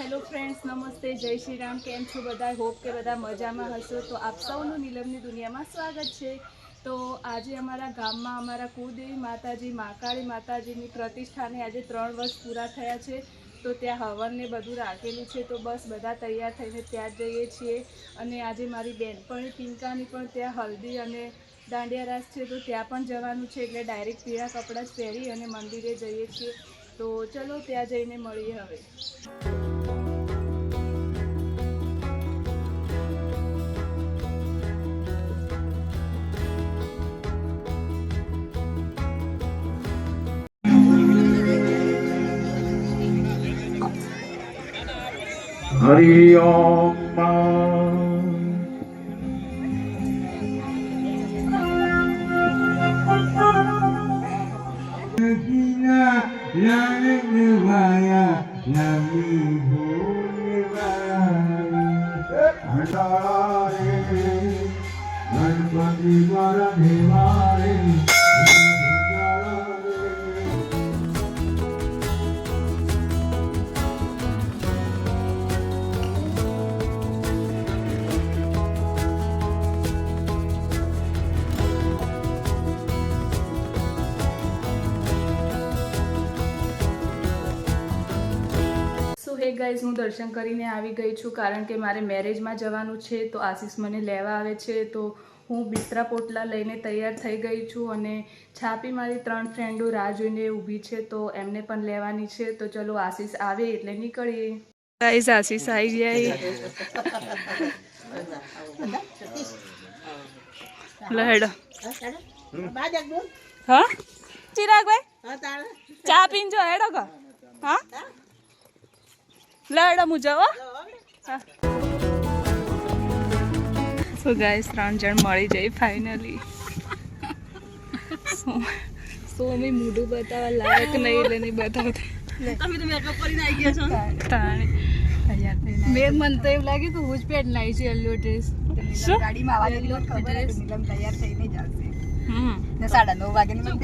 Hello friends, નમસ્તે, જય શ્રી રામ. કેમ છો બધા? હોપ કે બધા મજામાં હશો. તો આપ સૌનું નીલમની દુનિયામાં સ્વાગત છે. તો આજે અમારા ગામમાં અમારા કુળદેવી માતાજી મહાકાળી માતાજીની પ્રતિષ્ઠાને આજે ત્રણ વર્ષ પૂરા થયા છે. તો ત્યાં હવનને બધું રાખેલું છે. તો બસ બધા તૈયાર થઈને ત્યાં જઈએ છીએ. અને આજે મારી બહેનપણી પિંકાની પણ ત્યાં હલ્દી અને દાંડિયા રાસ છે. તો ત્યાં પણ જવાનું છે. એટલે ડાયરેક્ટ પીળા કપડાં જ પહેરી અને મંદિરે જઈએ છીએ. તો ચલો ત્યાં જઈને મળીએ હવે. હરિ ઓમ Yeah. ગાઈઝ હું દર્શન કરીને આવી ગઈ છું કારણ કે મારે મેરેજમાં જવાનું છે તો આશીષ મને લેવા આવે છે. તો હું બિસ્તરા પોટલા લઈને તૈયાર થઈ ગઈ છું અને છાપી મારી ત્રણ ફ્રેન્ડો રાહ જોઈને ઊભી છે તો એમને પણ લેવાની છે. તો ચલો આશીષ આવે એટલે નીકળીએ. ગાઈઝ આશીષ આવી જાય લહેડો. હા? ચિરાગભાઈ? ચા પીને જો, હેડો હા? લહેડો હું. જાઓ સો ગાઈસ ત્રણ જણ મળી જઈ ફાઇનલી સોમી મોઢું બતાવવા લાયક નહીં એટલે નહીં બતાવતા. તમે તો મેકઅપ કરીને આવી ગયા છો. તાણે મેં મને તો એવું લાગ્યું કે હું જ પેટ લાવી છું યલો ડ્રેસ ગાડીમાં આવા ખબર તૈયાર થઈને જ આવશે. હમ. ને સાડા નવ વાગે ની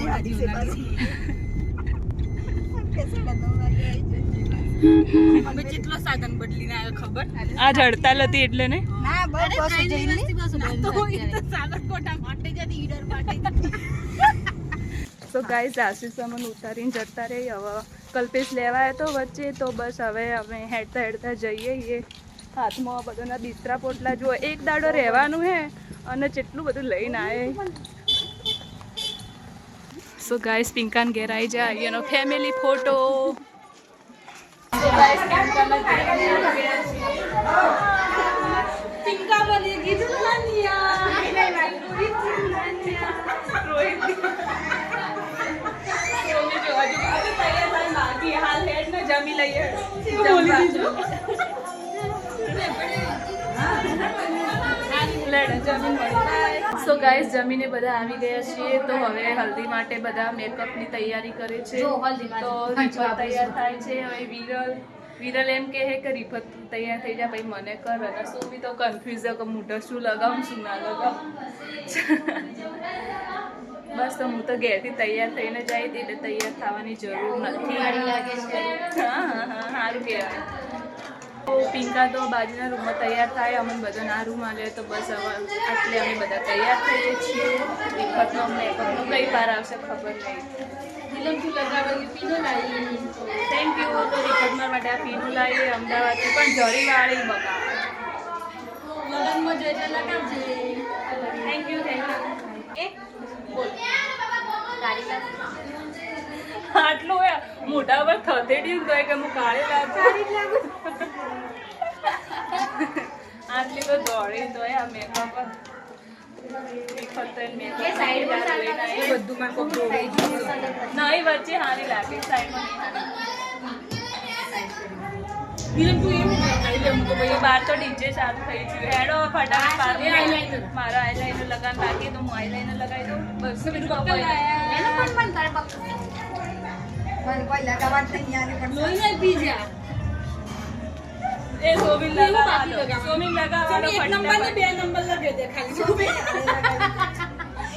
સાડા નવ આવી અમે કેટલો સાધન બદલીને આવ્યો ખબર? આજ હડતાલ હતી એટલે ને? ના બસ બસ જઈને. તો સાગરકોટા માટે જતી ઈડર માટે સો ગાઈઝ આશીષ અમન ઉતારીને જતા રહી હવે કલ્પેશ લેવાય તો વચ્ચે તો બસ હવે અમે હેડતા હેડતા જઈએ. એ હાથમાં બધાના બિસ્તરા પોટલા જુઓ. એક દાડો રહેવાનું હે અને જેટલું બધું લઈને આવે સો ગાઈઝ પિંકાન ઘેર આવી જાય એનો ફેમિલી ફોટો પિંકા બની કીધું જમી લઈએ સો ગાઈસ જમીને બધા આવી ગયા છીએ. તો હવે હલ્દી માટે બધા મેકઅપની તૈયારી કરે છે. તો જો. રીફત તૈયાર થાય છે. હવે વિરલ વિરલ એમ કહે કે રીફત તૈયાર થઈ જાય ભાઈ મને કર. અને શું બી તો કન્ફ્યુઝ કે મોઢા શું લગાવું શું ના લગાવું. બસ તો હું તો ઘેરથી તૈયાર થઈને જાય એટલે તૈયાર થવાની જરૂર નથી. હા હા સારું કહેવાય. પિંકા તો બાજુના રૂમમાં તૈયાર થાય અમે બધા ના રૂમ આવે તો બસ હવે આટલે અમે બધા તૈયાર થઈએ છીએ. વિખતનો મેકઅપનો કઈ પાર આવશે ખબર નહીં. થેન્ક યુ તો વિખતમાં માટે આ પીનું લાવીએ. અમદાવાદથી પણ જરીવાળી બકા થેન્ક યુ થેન્ક યુ આટલું હોય મોઢા પર થતેડી તો કે હું કાળી લાગુ. આટલી તો દોડી તો આ મેકઅપ નહીં. વચ્ચે હારી લાગે સાઈડમાં બાર તો ડીજે ચાલુ થઈ ગયું. હેડો ફટાફટ. મારા આઈલાઈનર લગાન બાકી તો હું આઈલાઈનર લગાવી દઉં. બસ પણ મન તારે પકડ મને કોઈ લગાવવા નહીં આવે પણ લોહી નહીં પી જા એ સોમિન એવું લગાવવા બાકી દો. લગાવવાનું. સોમિન લગાવવા દો એક નંબર ને બે નંબર લગાવી દે ખાલી.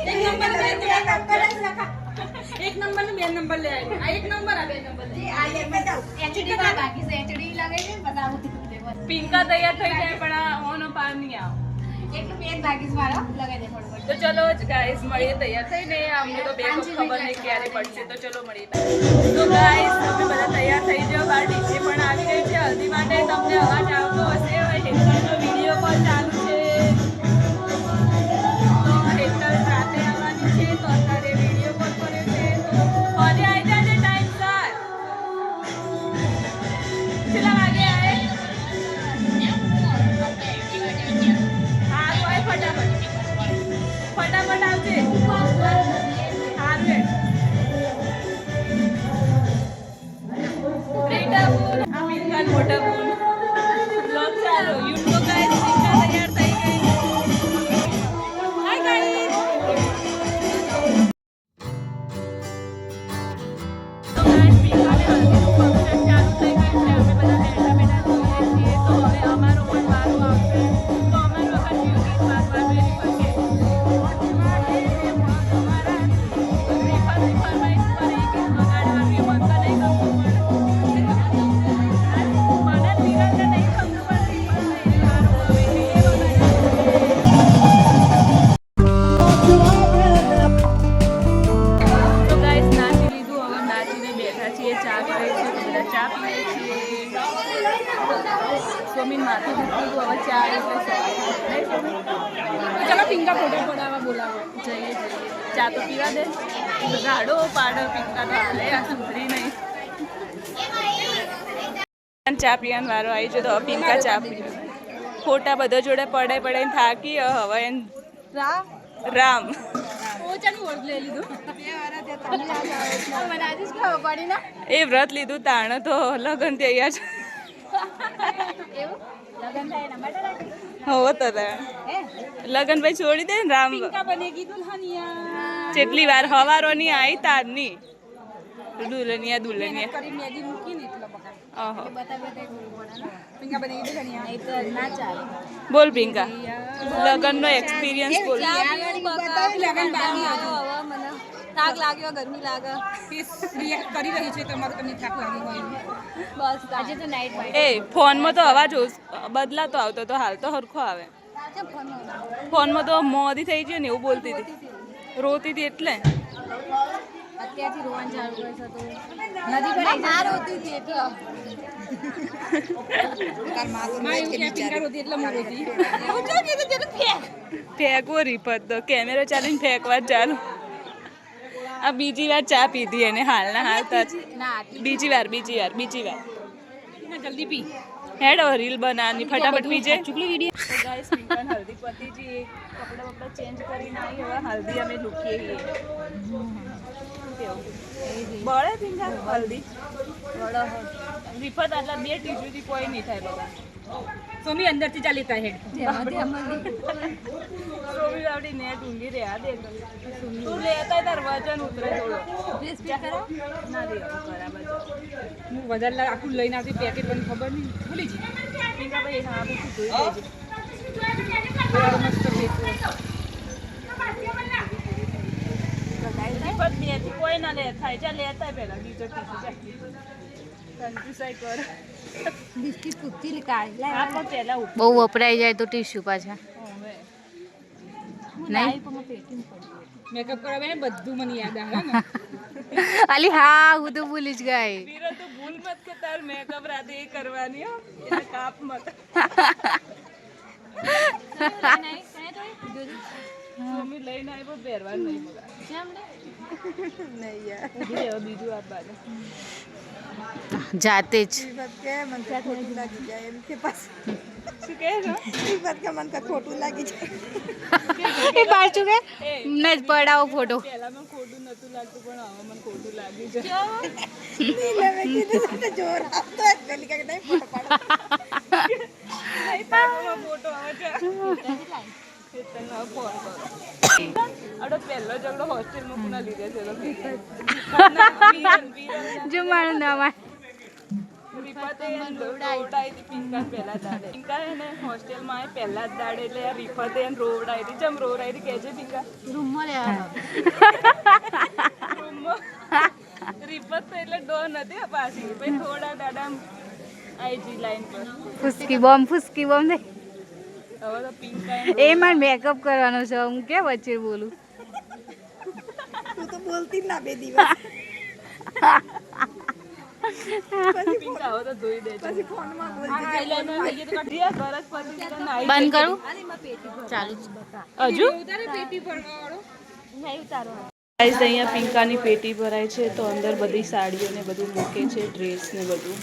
એક નંબર ને બે નંબર એક નંબર ને બે નંબર લે આ એક નંબર આ બે નંબર લે પિંકા તૈયાર થઈ જાય પણ આ ઓનો પાર નહીં આવે. તો ચલો ગાઈઝ મળીએ તૈયાર થઈને અમને તો બે ખબર નહીં ક્યારે પડશે તો ચલો મળીએ. તો ગાઈઝ તમે બધા તૈયાર થઈ જાઓ. બાર ડીજે પણ આવી ગઈ છે. હલ્દી માટે તમને અવાજ આવતો હશે ચા પીવાનો વારો આવી જતો પિંકા ચા પી ફોટા બધા જોડે પડે પડે થાકી હવે રામ. એ વ્રત લીધું તાણ તો લગ્ન તૈયાર છે હો તો લગન ભાઈ છોડી દે ને રામ. જેટલી વાર હવારો હવારોની આવી તારની દુલ્હનિયા દુલ્હનિયા. ઓહો. બોલ પિંકા. લગનનો એક્સપિરિયન્સ બોલ. થાક લાગ્યો ગરમી લાગે. કરી રહી છે તમારું તમને થાક લાગી બસ આજે તો નાઈટ એ ફોનમાં તો અવાજ બદલાતો આવતો તો હાલ તો હરખો આવે. ફોનમાં. તો મોદી થઈ ગયો ને એવું બોલતી હતી. રોતી હતી એટલે. અત્યારથી રોવાનું ચાલુ તો. નદી પર ના રોતી હતી એટલે ફેંકવો રીપત તો. કેમેરો ચાલીને ફેંકવા જ ચાલુ. આ બીજી વાર ચા પીધી એને હાલના હાલ ના બીજી વાર બીજી વાર બીજી વાર. જલ્દી પી. હેડ હવે રીલ બનાવવાની ફટાફટ પીજે. ચૂકલી વીડિયો. તો ગાઈસ પિંકન હલ્દી પતિજી કપડા બપડા ચેન્જ કરીને આવી હવે હલ્દી અમે લૂકીએ છીએ. બળે પિંકા હલ્દી. વિફત આટલા બે ટીજુથી કોઈ નહીં થાય બધા સોમી અંદરથી ચાલી તા હેડ. આવડી નેટ ઊંઘી રહ્યા દે તું લેતા તાર વજન ઉતરે થોડો. ના દે બરાબર હું વધારે આખું લઈને આવતી પેકેટ પણ ખબર નહીં. ભૂલી પિંકા ભાઈ હા બધું જોઈ લેજે મસ્ત ભેગું. કોઈ ના લે થાય. ચાલ લેતા પેલા બીજો ટીચર કન્ફ્યુઝ કર. બહુ વપરાઈ જાય તો ટીશ્યુ પાછા. મેકઅપ કરાવે ને બધું મને યાદ આવે ને. અલી હા હું તો ભૂલી જ ગઈ. વીરો તો ભૂલ મત કે તાર મેકઅપ રાતે એ કરવાની હો. એટલે કાપ મત. મમ્મી લઈને આવ્યો પહેરવાનું નહીં. બોલા નહીં યાર બીજું આપવાનું બાજુ. જાતે જ. એ પાછું. કે એ ને જ પડાવો ફોટો. પહેલા મને ખોટું નતું લાગતું પણ હવે મને ખોટું લાગ્યું છે ફોટો આડો પહેલો ઝઘડો હોસ્ટેલ કોના લીધે છે તો. જો મારું નામ આ- ફુસકી બોમ્બ ફુસકી બોમ્બ. દે હવે એ મારે મેકઅપ કરવાનો છે હું કે વચ્ચે બોલું? તો ધોઈ દે પછી ફોનમાં બંધ બંધ કરું? ચાલુ હજુ? અહીંયા પિંકાની પેટી ભરાય છે તો અંદર બધી સાડીઓ ને બધું મૂકે છે ડ્રેસ ને બધું.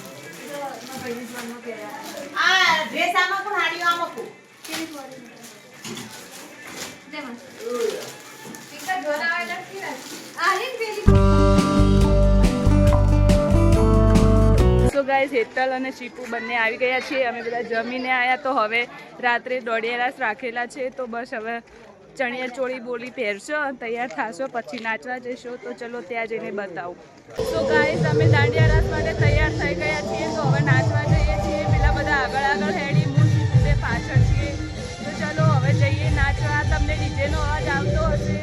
સો ગાઈસ હેતલ અને ચીપુ બંને આવી ગયા છીએ. અમે બધા જમીને આવ્યા તો હવે રાત્રે દોઢિયા રાસ રાખેલા છે. તો બસ હવે ચણિયા ચોળી બોલી પહેરશો તૈયાર થશો, પછી નાચવા જશો તો ચલો ત્યાં જઈને બતાવું. તો ગાઈસ અમે દાંડિયા રાસ માટે તૈયાર થઈ ગયા છીએ. તો હવે નાચવા જઈએ છીએ. પેલા બધા આગળ આગળ હેડી હું પાછળ છીએ. તો ચલો હવે જઈએ નાચવા. તમને ડીજેનો અવાજ આવતો હશે.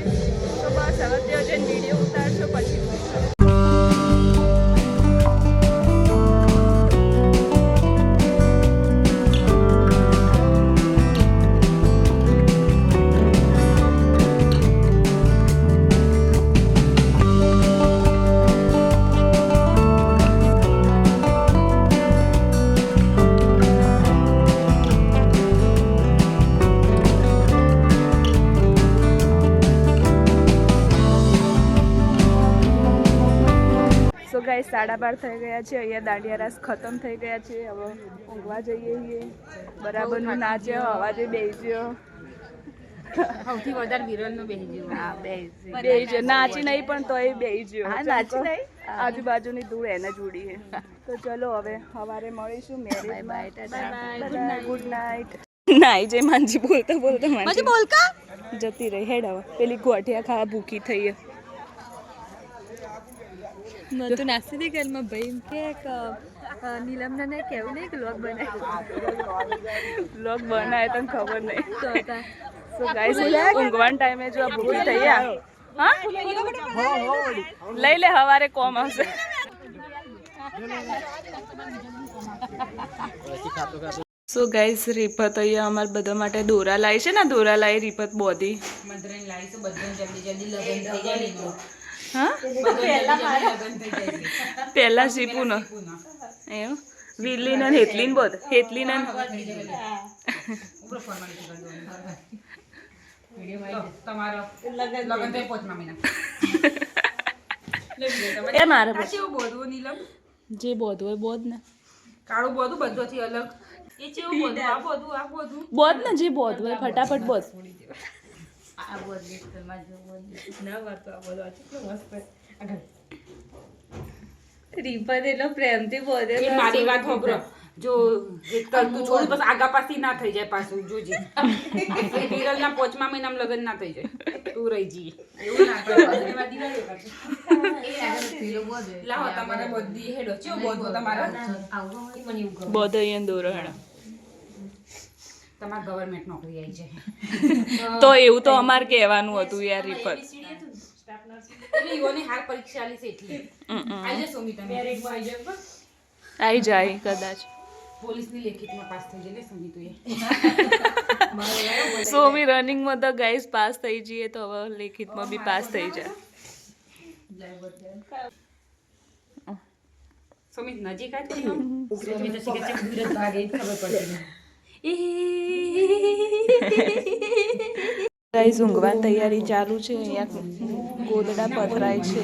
સાડા બાર થઈ ગયા છે અહીંયા દાંડિયા રાસ ખતમ થઈ ગયા છે હવે ઊંઘવા જઈએ છીએ. બરાબરનું નાચ્યો અવાજે બેસ્યો. સૌથી વધારે વિરલનો બેસી હા નાચી નહીં પણ તોય બેસ્યો. હા, નાચી નહીં? આજુબાજુની ધૂળ એને જોડી તો ચલો હવે સવારે મળીશું. બાય ગુડ નાઇટ નાઈ જય માનજી બોલતા બોલતા માનજી બોલકા જતી રહી હેડ હવે. પેલી ગોઠિયા ખાવા ભૂખી થઈ મેં તો નાસ્તી હતી ઘરમાં ભાઈ કે નીલમના ને કેવું નહીં કે લોક બનાય? બ્લોગ બનાય તને ખબર નહીં. સો ગાઈસ ઊંઘવાન ટાઈમે જો આ ભૂખી થઈ હા? લઈ લે હવારે કોમ આવશે. સો ગાઈસ રીપત અહીંયા અમારે બધા માટે દોરા લાવી છે ને? દોરા લાવી રીપત બોધી મંત્રાને લાવી તો બધા જલ્દી જલ્દી લગ્ન થઈ જાય પહેલા સીપુ નો એવું? વિલ્લી ને હેતલી ને બોધ હેતલી ને એ મારે બોધવું જે બોધ હોય બોધ ને. કાળું બોધું બધોથી અલગ. એ કેવું બોધું આ બોધું આ બોધું બોધ ને જે બોધ હોય ફટાફટ બોધ. આ બોધ ના વાતો આ બોધું આ કેટલું મસ્ત આગળ. રીપત એટલો પ્રેમથી બોલે એ મારી વાત હોભરો જો જે કરતું બસ આગા પાછી ના થઈ જાય પાછું જોજે. વિરલ ના પોચમા મહિનામાં લગ્ન ના થઈ જાય. તું રહી જી. એવું ના લાવો તમારે બધી હેડો. ચેવો બોધો તમારે. બોધ અહીંયા દોરો હેડા તમારે ગવર્મેન્ટ નોકરી આવી જાય. તો એવું તો અમારે કહેવાનું હતું યાર રીપત એટલે ઈવોની પરીક્ષા આલી છે એટલે. આવી જશો મી તમે આવી જાય કદાચ. પોલીસની લેખિતમાં પાસ થઈ જાય ને એ સો મી રનિંગમાં તો ગાઈસ પાસ થઈ જઈએ તો હવે લેખિતમાં બી પાસ થઈ જાય. સમી નજીક આવી ગાઈસ ઊંઘવાની તૈયારી ચાલુ છે અહીંયા ગોદડા પથરાય છે